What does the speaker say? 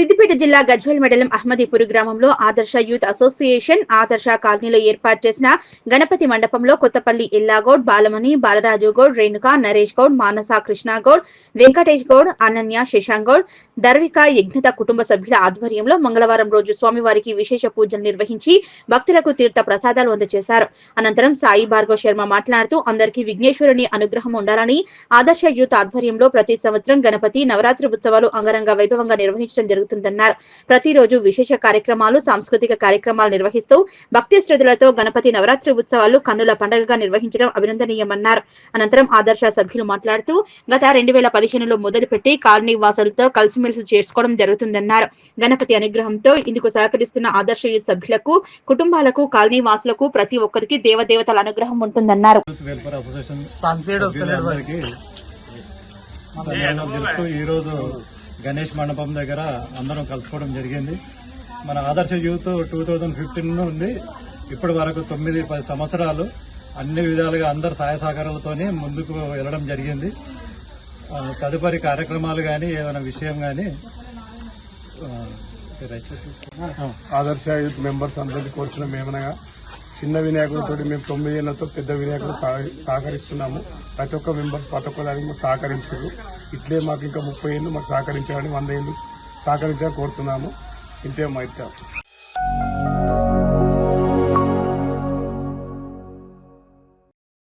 సిద్దిపేట జిల్లా గజ్వల్ మండలం అహ్మదీపూర్ గ్రామంలో ఆదర్శ యూత్ అసోసియేషన్ ఆదర్శ కాలనీలో ఏర్పాటు చేసిన గణపతి మండపంలో కొత్తపల్లి ఇల్లాగౌడ్ బాలమణి బాలరాజు గౌడ్ రేణుక నరేష్ గౌడ్ మానస కృష్ణగౌడ్ వెంకటేష్ గౌడ్ అనన్య శశాంక్ గౌడ్ దర్విక యజ్ఞత కుటుంబ సభ్యుల ఆధ్వర్యంలో మంగళవారం రోజు స్వామివారికి విశేష పూజలు నిర్వహించి భక్తులకు తీర్థ ప్రసాదాలు అందజేశారు. అనంతరం సాయి భార్గవ్ శర్మ మాట్లాడుతూ అందరికీ విఘ్నేశ్వరుని అనుగ్రహం ఉండాలని ఆదర్శ యూత్ ఆధ్వర్యంలో ప్రతి సంవత్సరం గణపతి నవరాత్రి ఉత్సవాలు అంగరంగ వైభవంగా నిర్వహించడం జరుగుతుంది. జరుగుతుందన్నారు. ప్రతిరోజు విశేష కార్యక్రమాలు సాంస్కృతిక కార్యక్రమాలు నిర్వహిస్తూ భక్తి శ్రద్ధలతో గణపతి నవరాత్రి ఉత్సవాలు కన్నుల పండుగగా నిర్వహించడం అభినందనీయమన్నారు. అనంతరం ఆదర్శ సభ్యులు మాట్లాడుతూ గత రెండు వేల పదిహేనులో మొదలుపెట్టి కాలనీ వాసులతో కలిసిమెలిసి చేసుకోవడం జరుగుతుందన్నారు. గణపతి అనుగ్రహంతో ఇందుకు సహకరిస్తున్న ఆదర్శ సభ్యులకు కుటుంబాలకు కాలనీ వాసులకు ప్రతి ఒక్కరికి దేవదేవతల అనుగ్రహం ఉంటుందన్నారు. గణేష్ మండపం దగ్గర అందరం కలుసుకోవడం జరిగింది. మన ఆదర్శ యూత్ టూ థౌజండ్ ఫిఫ్టీన్ నుండి ఇప్పటి వరకు తొమ్మిది పది సంవత్సరాలు అన్ని విధాలుగా అందరు సహాయ సహకారాలతోనే ముందుకు వెళ్ళడం జరిగింది. తదుపరి కార్యక్రమాలు కానీ ఏమైనా విషయం కానీ ఆదర్శ యూత్ మెంబర్స్ అందరికీ కోరుతున్నాం ఏమనగా చిన్న వినాయకుడితో మేము తొమ్మిది ఏళ్ళతో పెద్ద వినాయకుడు సహ- సహకరిస్తున్నాము. ప్రతి ఒక్క మెంబర్స్ ప్రతి ఒక్క దానికి మాకు సహకరించారు. ఇట్లే మాకు ఇంకా ముప్పై ఏళ్ళు మాకు సహకరించాలని వంద ఏళ్ళు సహకరించాలని కోరుతున్నాము. ఇంతే మా ఇష్టం